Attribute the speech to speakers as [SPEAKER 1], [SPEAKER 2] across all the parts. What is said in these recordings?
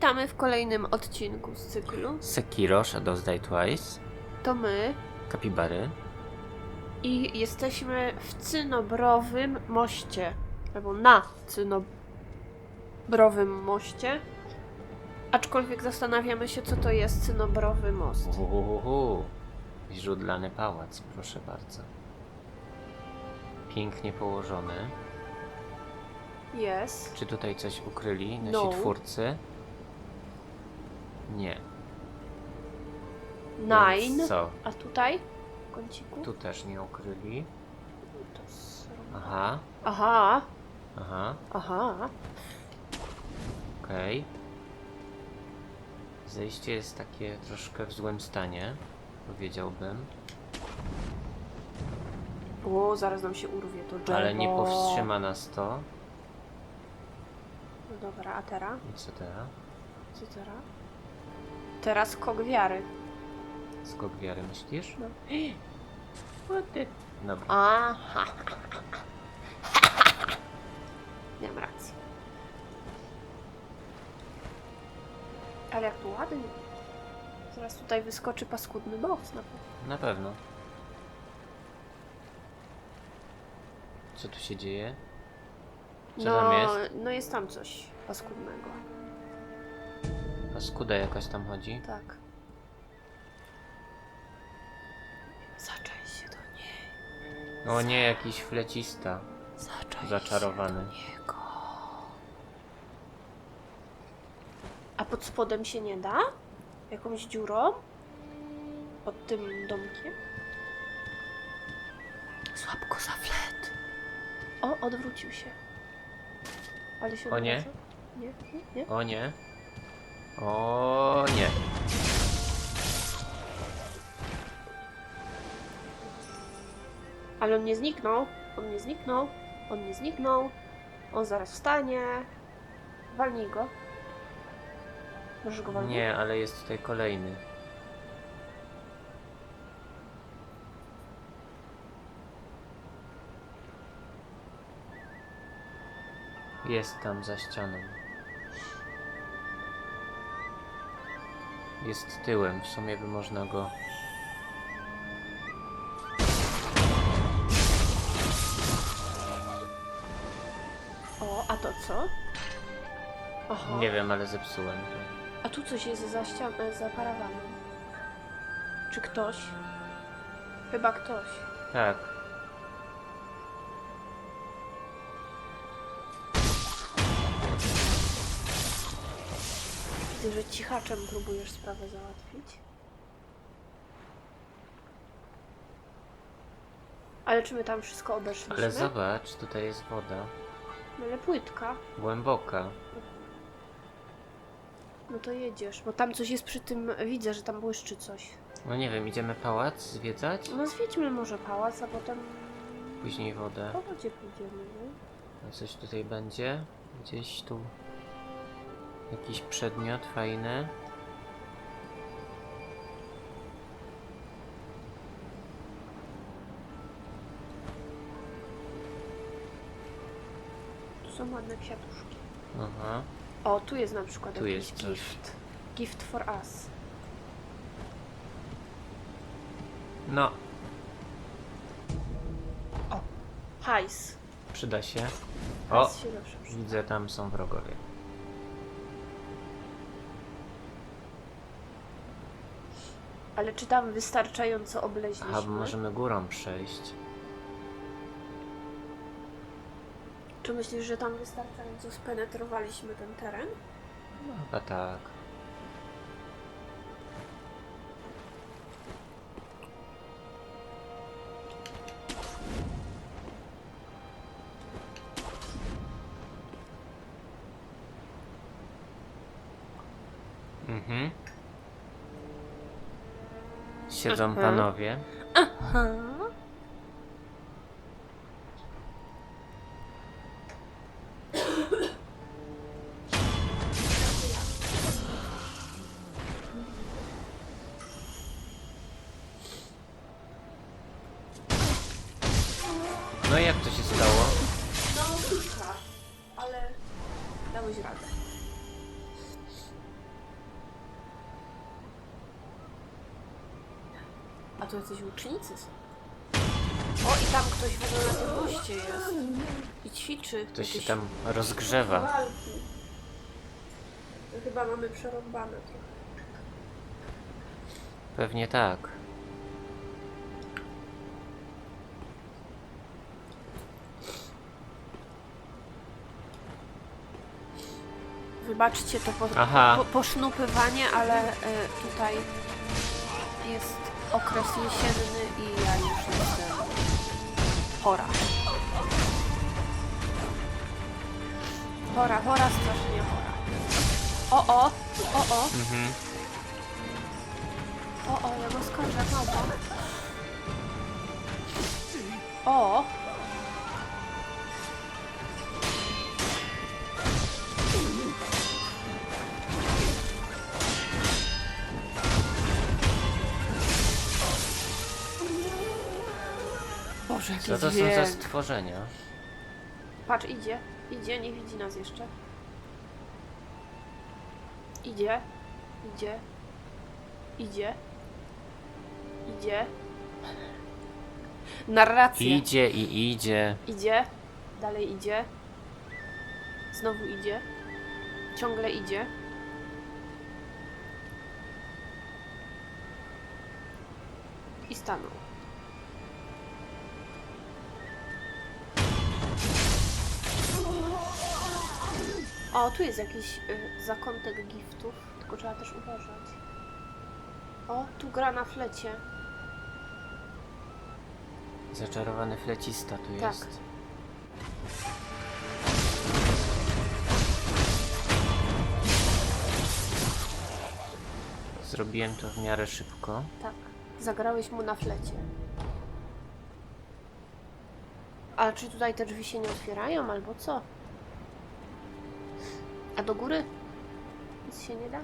[SPEAKER 1] Witamy w kolejnym odcinku z cyklu.
[SPEAKER 2] Sekiro Shadows Die Twice,
[SPEAKER 1] To my
[SPEAKER 2] Kapibary.
[SPEAKER 1] i jesteśmy w Cynobrowym moście. Albo na Cynobrowym moście. Aczkolwiek zastanawiamy się, co to jest Cynobrowy most.
[SPEAKER 2] Uhuhuhu. Źródlany pałac, proszę bardzo. Pięknie położony.
[SPEAKER 1] Jest.
[SPEAKER 2] Czy tutaj coś ukryli nasi
[SPEAKER 1] No.
[SPEAKER 2] twórcy? Nie.
[SPEAKER 1] Nine.
[SPEAKER 2] Więc co?
[SPEAKER 1] A tutaj? W kąciku?
[SPEAKER 2] Tu też nie ukryli.
[SPEAKER 1] To
[SPEAKER 2] Aha,
[SPEAKER 1] Aha,
[SPEAKER 2] aha,
[SPEAKER 1] aha.
[SPEAKER 2] okej. Zejście jest takie troszkę w złym stanie, powiedziałbym.
[SPEAKER 1] O, zaraz nam się urwie to drzewo.
[SPEAKER 2] Ale nie powstrzyma nas to.
[SPEAKER 1] No dobra, a teraz?
[SPEAKER 2] I co teraz?
[SPEAKER 1] Co teraz? Teraz kok wiary.
[SPEAKER 2] Skok wiary myślisz?
[SPEAKER 1] No.
[SPEAKER 2] Dobra.
[SPEAKER 1] Aha. Miałem rację. Ale jak tu ładnie. Zaraz tutaj wyskoczy paskudny boss na pewno.
[SPEAKER 2] Na pewno. Co tu się dzieje? Co
[SPEAKER 1] no,
[SPEAKER 2] tam jest?
[SPEAKER 1] no jest tam coś paskudnego.
[SPEAKER 2] Paskuda jakaś tam chodzi?
[SPEAKER 1] Tak. Zaczaj się do niej.
[SPEAKER 2] O nie, jakiś flecista.
[SPEAKER 1] Zaczaj
[SPEAKER 2] Zaczarowany.
[SPEAKER 1] się do niego. A pod spodem się nie da? Jakąś dziurą? Pod tym domkiem? Złap go za flet. O, odwrócił się. Ale się
[SPEAKER 2] O nie.
[SPEAKER 1] odwraca? Nie, nie, nie.
[SPEAKER 2] O nie. O nie.
[SPEAKER 1] Ale on nie zniknął. On nie zniknął. On nie zniknął. On zaraz wstanie. Walnij go. Możesz go walnąć?
[SPEAKER 2] Nie, ale jest tutaj kolejny. Jest tam za ścianą. Jest tyłem, w sumie by można go.
[SPEAKER 1] O, a to co? Aha.
[SPEAKER 2] Nie wiem, ale zepsułem to.
[SPEAKER 1] A tu coś jest za ścian- za parawanem. Czy ktoś? Chyba ktoś.
[SPEAKER 2] Tak.
[SPEAKER 1] Widzę, że cichaczem próbujesz sprawę załatwić. Ale czy my tam wszystko obeszliśmy?
[SPEAKER 2] Ale zobacz, tutaj jest woda.
[SPEAKER 1] No ale płytka.
[SPEAKER 2] Głęboka.
[SPEAKER 1] No to jedziesz, bo tam coś jest przy tym, widzę, że tam błyszczy coś.
[SPEAKER 2] No nie wiem, idziemy pałac zwiedzać?
[SPEAKER 1] No zwiedźmy może pałac, a potem
[SPEAKER 2] Później wodę.
[SPEAKER 1] po wodzie pójdziemy, nie?
[SPEAKER 2] A coś tutaj będzie? Gdzieś tu. Jakiś przedmiot fajny.
[SPEAKER 1] Tu są ładne kwiatuszki.
[SPEAKER 2] Aha.
[SPEAKER 1] O, tu jest na przykład
[SPEAKER 2] Tu
[SPEAKER 1] jakiś
[SPEAKER 2] jest coś.
[SPEAKER 1] gift. Gift for us.
[SPEAKER 2] No,
[SPEAKER 1] Hajs.
[SPEAKER 2] przyda się. O,
[SPEAKER 1] Hajs się zawsze przyda.
[SPEAKER 2] widzę tam są wrogowie.
[SPEAKER 1] Ale czy tam wystarczająco obleźliśmy?
[SPEAKER 2] Aha, bo możemy górą przejść.
[SPEAKER 1] Czy myślisz, że tam wystarczająco spenetrowaliśmy ten teren?
[SPEAKER 2] No, chyba tak. Mhm. Siedzą panowie.
[SPEAKER 1] Aha. Łucznicy są. O, i tam ktoś w ogóle na tym moście jest. I ćwiczy.
[SPEAKER 2] Ktoś się
[SPEAKER 1] jakieś
[SPEAKER 2] tam rozgrzewa.
[SPEAKER 1] walki. To Chyba mamy przerąbane trochę.
[SPEAKER 2] Pewnie tak.
[SPEAKER 1] Wybaczcie to po,
[SPEAKER 2] Aha.
[SPEAKER 1] po, posznupywanie, ale y, tutaj jest okres jesienny i ja już jestem chora. Chora, chora, strasznie chora. O, o, o, o,
[SPEAKER 2] Mhm.
[SPEAKER 1] o, o, ja go skoczę, jak małpa. O, Boże, jaki
[SPEAKER 2] Co to są
[SPEAKER 1] dźwięk.
[SPEAKER 2] za stworzenia?
[SPEAKER 1] Patrz, idzie, idzie, nie widzi nas jeszcze. Idzie, idzie, idzie, idzie. Narracja.
[SPEAKER 2] Idzie i idzie.
[SPEAKER 1] Idzie, dalej idzie. Znowu idzie. Ciągle idzie. I stanął. O, tu jest jakiś y, zakątek giftów, tylko trzeba też uważać. O, tu gra na flecie.
[SPEAKER 2] Zaczarowany flecista tu
[SPEAKER 1] Tak.
[SPEAKER 2] jest. Zrobiłem to w miarę szybko.
[SPEAKER 1] Tak, zagrałeś mu na flecie. Ale czy tutaj te drzwi się nie otwierają, albo co? A do góry? Nic się nie da?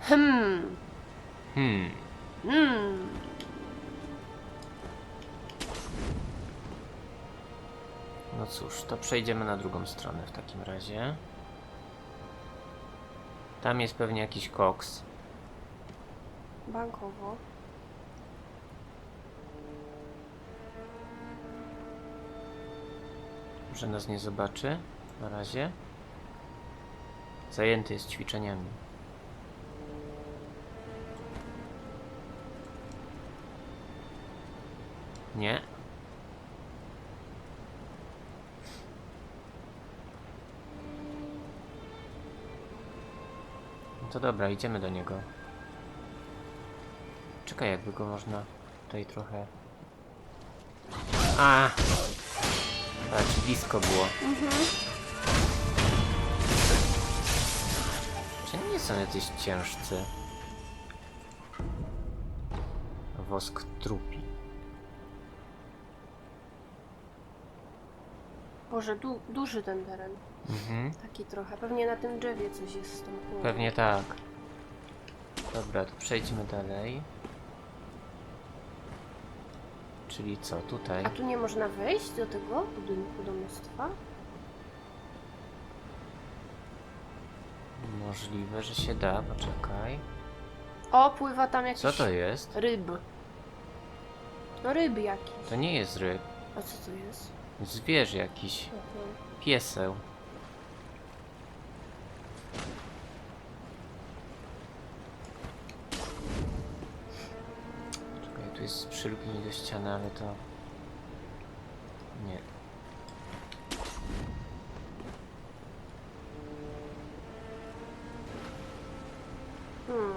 [SPEAKER 1] Hmm.
[SPEAKER 2] Hmm.
[SPEAKER 1] Hmm.
[SPEAKER 2] No cóż, to przejdziemy na drugą stronę w takim razie. Tam jest pewnie jakiś koks.
[SPEAKER 1] Bankowo.
[SPEAKER 2] Może nas nie zobaczy na razie. Zajęty jest ćwiczeniami. Nie. No to dobra, idziemy do niego. Czekaj, jakby go można tutaj trochę... A! Patrz, blisko było. Czy nie są jacyś ciężcy? Wosk trupi.
[SPEAKER 1] Boże, du duży ten teren.
[SPEAKER 2] Mhm.
[SPEAKER 1] Taki trochę. Pewnie na tym drzewie coś jest z tą.
[SPEAKER 2] Pewnie tak. Dobra, to przejdźmy dalej. Czyli co, tutaj?
[SPEAKER 1] A tu nie można wejść do tego budynku domostwa?
[SPEAKER 2] Możliwe, że się da, poczekaj.
[SPEAKER 1] O, pływa tam jakiś
[SPEAKER 2] Co to jest?
[SPEAKER 1] ryb. No ryb jakiś.
[SPEAKER 2] To nie jest ryb.
[SPEAKER 1] A co to jest?
[SPEAKER 2] Zwierz jakiś.
[SPEAKER 1] Aha.
[SPEAKER 2] Pieseł. Jest przylgnięcie do ściany, ale to... Nie.
[SPEAKER 1] Hmm.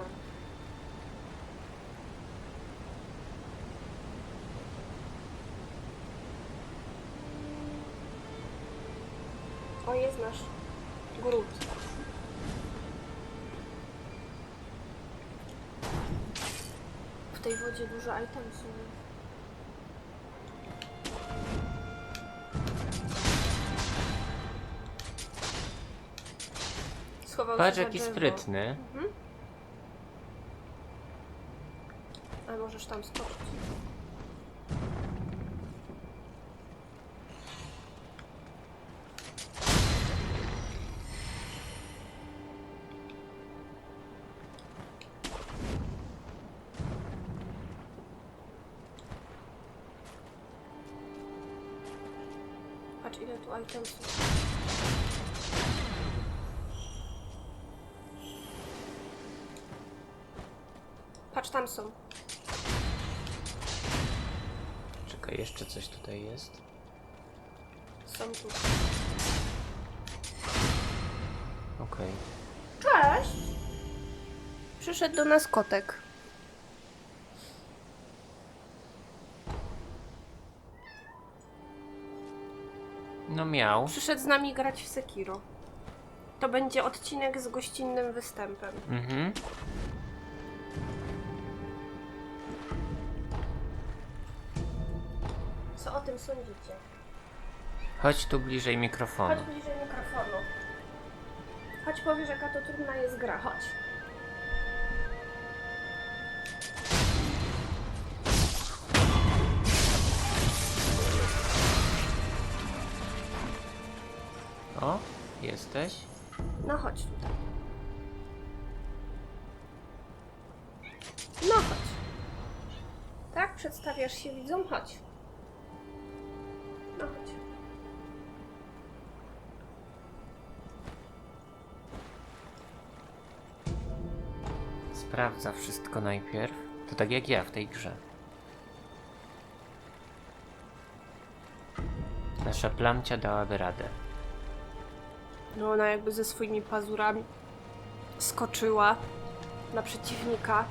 [SPEAKER 1] O, jest nasz gród. Wodzie dużo itemsów. Schował
[SPEAKER 2] Patrz
[SPEAKER 1] się za
[SPEAKER 2] jaki
[SPEAKER 1] drzewo.
[SPEAKER 2] sprytny.
[SPEAKER 1] Mhm. A możesz tam skoczyć. Patrz, tam są.
[SPEAKER 2] Czekaj, jeszcze coś tutaj jest.
[SPEAKER 1] Są tu.
[SPEAKER 2] Okej.
[SPEAKER 1] Cześć! Przyszedł do nas kotek.
[SPEAKER 2] No miał.
[SPEAKER 1] Przyszedł z nami grać w Sekiro. To będzie odcinek z gościnnym występem.
[SPEAKER 2] Mhm.
[SPEAKER 1] Co o tym sądzicie?
[SPEAKER 2] Chodź tu bliżej mikrofonu.
[SPEAKER 1] Chodź bliżej mikrofonu. Chodź powiesz, jaka to trudna jest gra. Chodź.
[SPEAKER 2] Jesteś?
[SPEAKER 1] No chodź tutaj. No chodź. Tak? Przedstawiasz się widzom? Chodź. No chodź.
[SPEAKER 2] Sprawdza wszystko najpierw. To tak jak ja w tej grze. Nasza plamcia dałaby radę.
[SPEAKER 1] No ona jakby ze swoimi pazurami skoczyła na przeciwnika.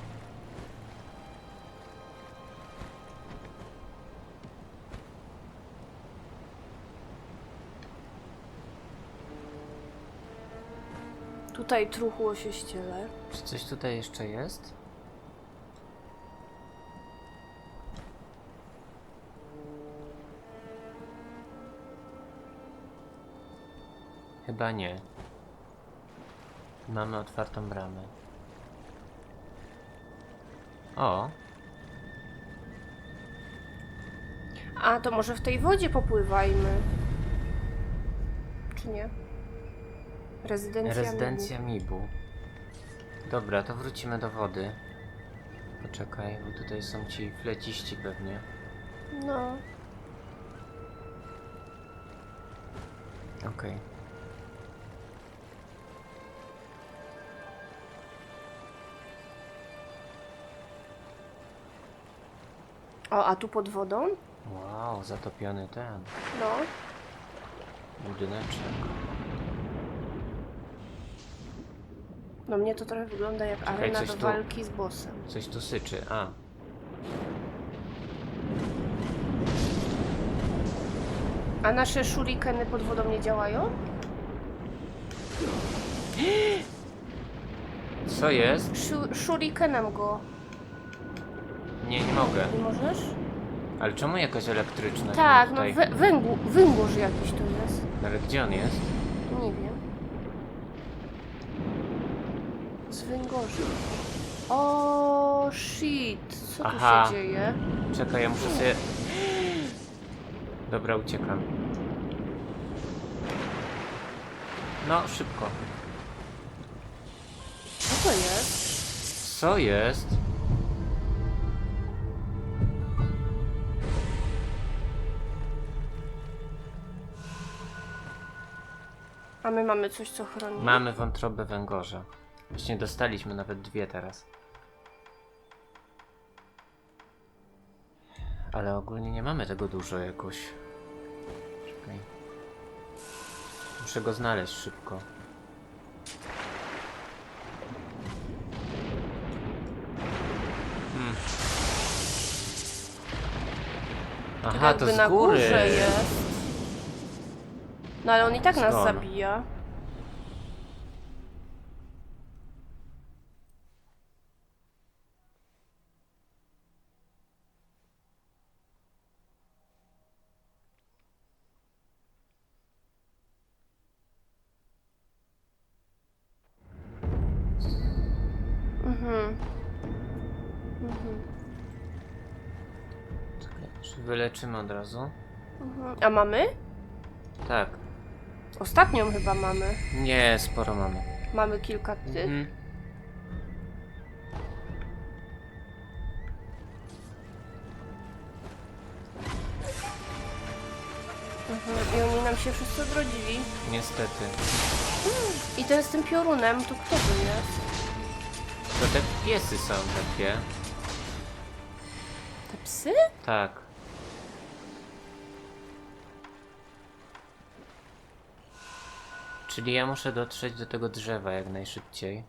[SPEAKER 1] Tutaj truchło się ściele.
[SPEAKER 2] Czy coś tutaj jeszcze jest? Chyba nie. Mamy otwartą bramę. O,
[SPEAKER 1] A to może w tej wodzie popływajmy. Czy nie? Rezydencja.
[SPEAKER 2] rezydencja Mibu. Dobra, to wrócimy do wody. Poczekaj, bo tutaj są ci fleciści pewnie.
[SPEAKER 1] Mibu. No.
[SPEAKER 2] Okej.
[SPEAKER 1] O, a tu pod wodą?
[SPEAKER 2] Wow, zatopiony ten
[SPEAKER 1] No.
[SPEAKER 2] budyneczek.
[SPEAKER 1] No mnie to trochę wygląda jak
[SPEAKER 2] Czekaj,
[SPEAKER 1] arena
[SPEAKER 2] coś
[SPEAKER 1] do
[SPEAKER 2] tu-
[SPEAKER 1] walki z bossem.
[SPEAKER 2] Coś tu syczy. A,
[SPEAKER 1] A nasze shurikeny pod wodą nie działają?
[SPEAKER 2] co jest?
[SPEAKER 1] Shu shurikenem go.
[SPEAKER 2] Nie, nie mogę.
[SPEAKER 1] Nie możesz?
[SPEAKER 2] Ale czemu jakaś elektryczna?
[SPEAKER 1] Tak, no
[SPEAKER 2] tutaj?
[SPEAKER 1] wę węgł węgorz jakiś tu jest.
[SPEAKER 2] Ale gdzie on jest?
[SPEAKER 1] Nie wiem. Z węgorza. O shit, co
[SPEAKER 2] Aha.
[SPEAKER 1] tu się dzieje?
[SPEAKER 2] Czekaj, ja muszę sobie... Dobra, uciekam. No, szybko.
[SPEAKER 1] Co to jest?
[SPEAKER 2] Co jest?
[SPEAKER 1] A my mamy coś, co chroni.
[SPEAKER 2] Mamy wątrobę węgorza. Właśnie dostaliśmy nawet dwie teraz. Ale ogólnie nie mamy tego dużo jakoś. Czekaj. Muszę go znaleźć szybko. Hmm. Aha,
[SPEAKER 1] jakby
[SPEAKER 2] to z
[SPEAKER 1] na
[SPEAKER 2] góry.
[SPEAKER 1] górze jest. No ale on i tak nas
[SPEAKER 2] Skąd?
[SPEAKER 1] zabija. Mhm. Mhm.
[SPEAKER 2] Czekaj, czy wyleczymy od razu?
[SPEAKER 1] Mhm. A mamy?
[SPEAKER 2] Tak.
[SPEAKER 1] Ostatnią chyba mamy.
[SPEAKER 2] Nie, sporo mamy.
[SPEAKER 1] Mamy kilka tych.
[SPEAKER 2] Mhm.
[SPEAKER 1] Mhm. I oni nam się wszyscy odrodzili.
[SPEAKER 2] Niestety.
[SPEAKER 1] I ten z tym piorunem, to kto to jest?
[SPEAKER 2] To te piesy są takie.
[SPEAKER 1] Te psy?
[SPEAKER 2] Tak. Czyli ja muszę dotrzeć do tego drzewa jak najszybciej.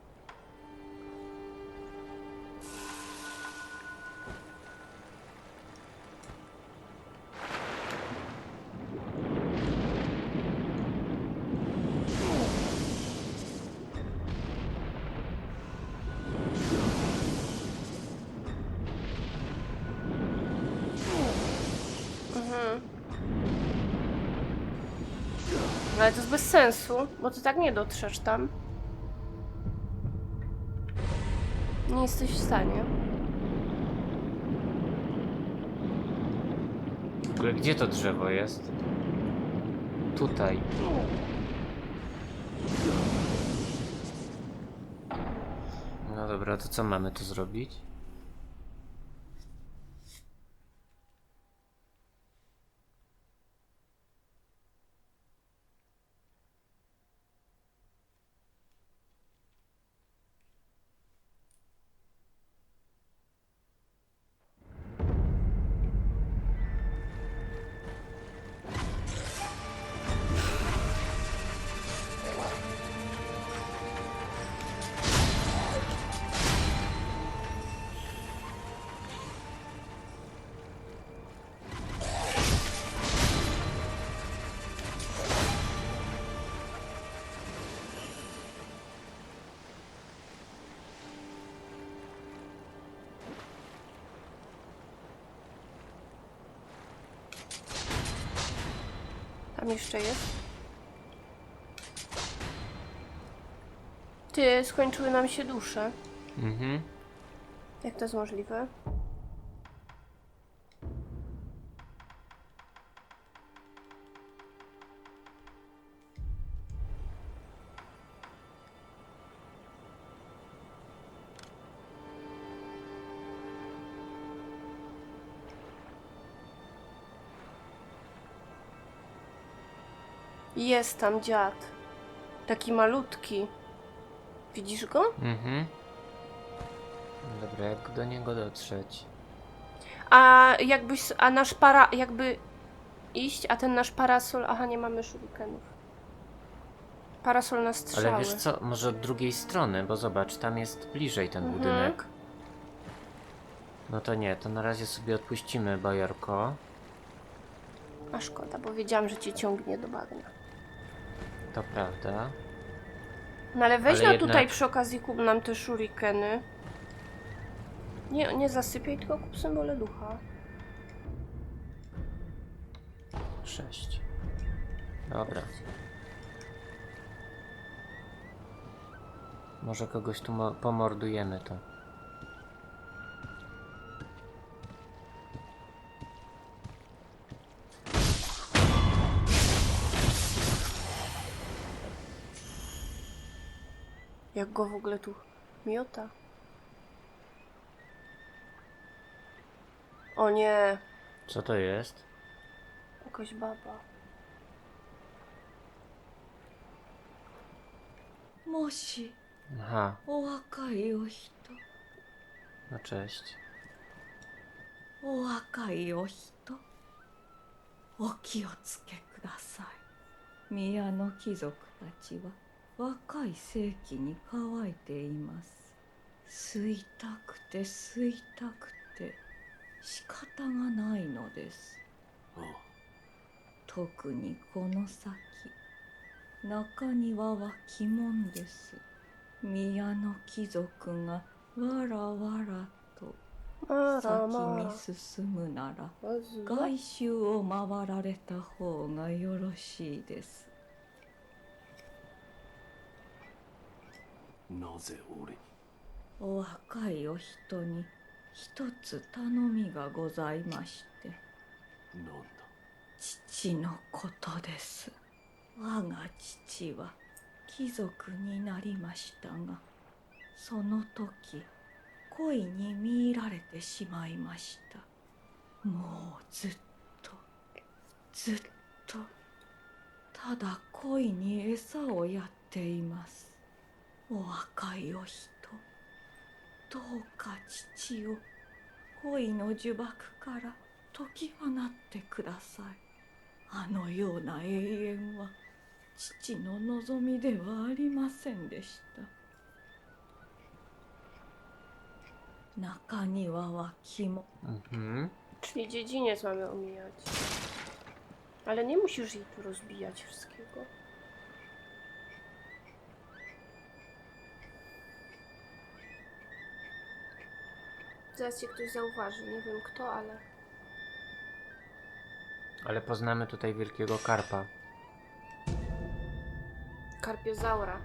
[SPEAKER 1] Sensu, bo ty tak nie dotrzesz tam. Nie jesteś w stanie.
[SPEAKER 2] W ogóle gdzie to drzewo jest? Tutaj. No dobra, to co mamy tu zrobić?
[SPEAKER 1] Tam jeszcze jest. Ty, skończyły nam się dusze.
[SPEAKER 2] Mhm.
[SPEAKER 1] Jak to jest możliwe? Jest tam dziad. Taki malutki. Widzisz go?
[SPEAKER 2] Mhm. Dobra, jak do niego dotrzeć?
[SPEAKER 1] A jakbyś, a nasz para, jakby iść, a ten nasz parasol, aha, nie mamy shurikenów. Parasol na strzały.
[SPEAKER 2] Ale wiesz co, może od drugiej strony, bo zobacz, tam jest bliżej ten
[SPEAKER 1] Mhm.
[SPEAKER 2] budynek. No to nie, to na razie sobie odpuścimy bajorko.
[SPEAKER 1] A szkoda, bo wiedziałam, że cię ciągnie do bagna.
[SPEAKER 2] To prawda.
[SPEAKER 1] No ale weź
[SPEAKER 2] Ale
[SPEAKER 1] no
[SPEAKER 2] jednak-
[SPEAKER 1] tutaj przy okazji kup nam te shurikeny. Nie, nie zasypiaj, tylko kup symbole ducha.
[SPEAKER 2] Sześć. Dobra. Może kogoś tu mo- pomordujemy to.
[SPEAKER 1] Jak go w ogóle tu miota. O nie,
[SPEAKER 2] Co to jest?
[SPEAKER 1] jakaś baba.
[SPEAKER 3] もし
[SPEAKER 2] Aha,
[SPEAKER 3] お若いお人
[SPEAKER 2] no cześć.
[SPEAKER 3] お若いお人お気をつけください宮の貴族たちは 若い世紀に乾いています吸いたくて吸いたくて仕方がないのです特にこの先中庭は鬼門です宮の貴族がわらわらと先.に進むなら.外周を回られた方がよろしいです
[SPEAKER 4] なぜ俺に？
[SPEAKER 3] お若いお人に一つ頼みがございまして。
[SPEAKER 4] なんだ？
[SPEAKER 3] 父のことです。我が父は貴族になりましたがその時恋に見入られてしまいました。もうずっとずっとただ恋に餌をやっていますお若いお人どうか父を恋の呪縛から解き放ってくださいあのような永遠は父の望みではありませんでした中庭は肝
[SPEAKER 2] Mhm.
[SPEAKER 1] Czyli dziedziniec mamy omijać. Ale nie musisz jej tu rozbijać wszystkiego. Zaraz cię ktoś zauważy. Nie wiem kto, ale...
[SPEAKER 2] Ale poznamy tutaj wielkiego karpa.
[SPEAKER 1] Karpiozaura.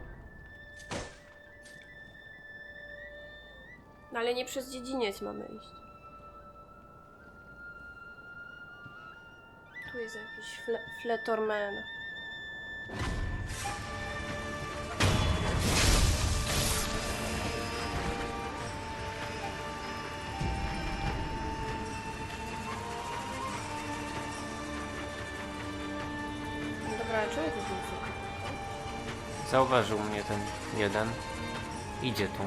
[SPEAKER 1] No ale nie przez dziedziniec mamy iść. Tu jest jakiś fle fletorman. Jest muzyka?
[SPEAKER 2] Zauważył mnie ten jeden. Idzie tu.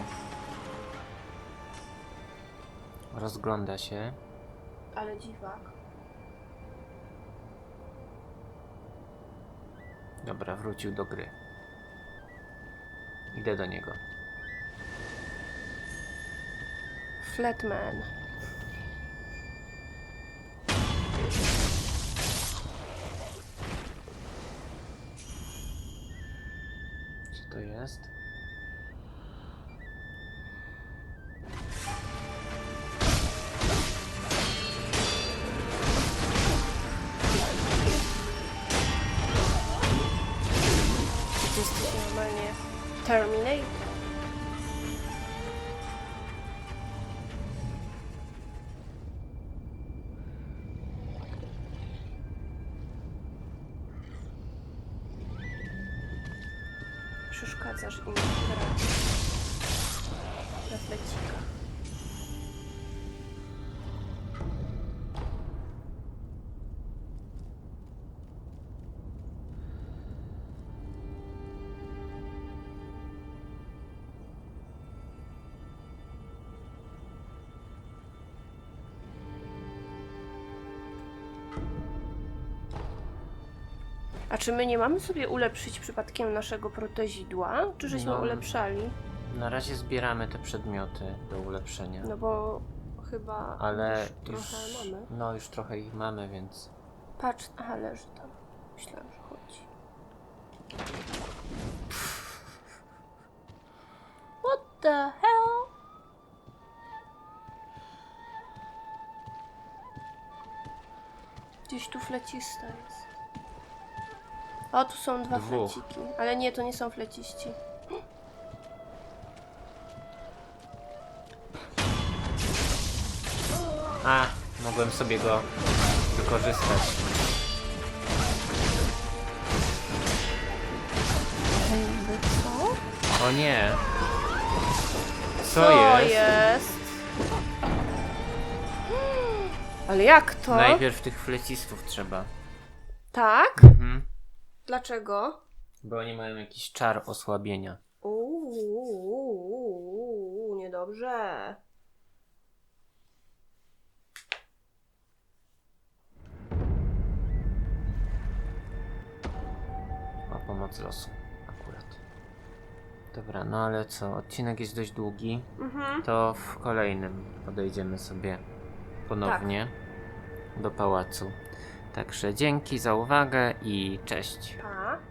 [SPEAKER 2] Rozgląda się.
[SPEAKER 1] Ale dziwak.
[SPEAKER 2] Dobra, wrócił do gry. Idę do niego.
[SPEAKER 1] Flatman.
[SPEAKER 2] To jest?
[SPEAKER 1] Jesteś normalnie Terminator? A czy my nie mamy sobie ulepszyć przypadkiem naszego protezidła? Czy żeśmy
[SPEAKER 2] No.
[SPEAKER 1] ulepszali?
[SPEAKER 2] Na razie zbieramy te przedmioty do ulepszenia.
[SPEAKER 1] No bo chyba
[SPEAKER 2] Ale
[SPEAKER 1] już trochę
[SPEAKER 2] już,
[SPEAKER 1] mamy.
[SPEAKER 2] no już trochę ich mamy, więc
[SPEAKER 1] Patrz, aha, leży tam. Myślałam, że chodzi. What the hell? Gdzieś tu flecista jest. O, tu są dwa
[SPEAKER 2] Dwóch.
[SPEAKER 1] fleciki. Ale nie, to nie są fleciści.
[SPEAKER 2] A, mogłem sobie go wykorzystać.
[SPEAKER 1] Co?
[SPEAKER 2] O nie! Co,
[SPEAKER 1] Co
[SPEAKER 2] jest?
[SPEAKER 1] jest? Ale jak to?
[SPEAKER 2] Najpierw tych flecistów trzeba.
[SPEAKER 1] Tak?
[SPEAKER 2] Mhm.
[SPEAKER 1] Dlaczego?
[SPEAKER 2] Bo oni mają jakiś czar osłabienia.
[SPEAKER 1] Uuu, niedobrze.
[SPEAKER 2] O pomoc losu akurat. Dobra, no ale co? Odcinek jest dość długi.
[SPEAKER 1] Mhm.
[SPEAKER 2] To w kolejnym podejdziemy sobie ponownie do pałacu. Także dzięki za uwagę i cześć.
[SPEAKER 1] Pa.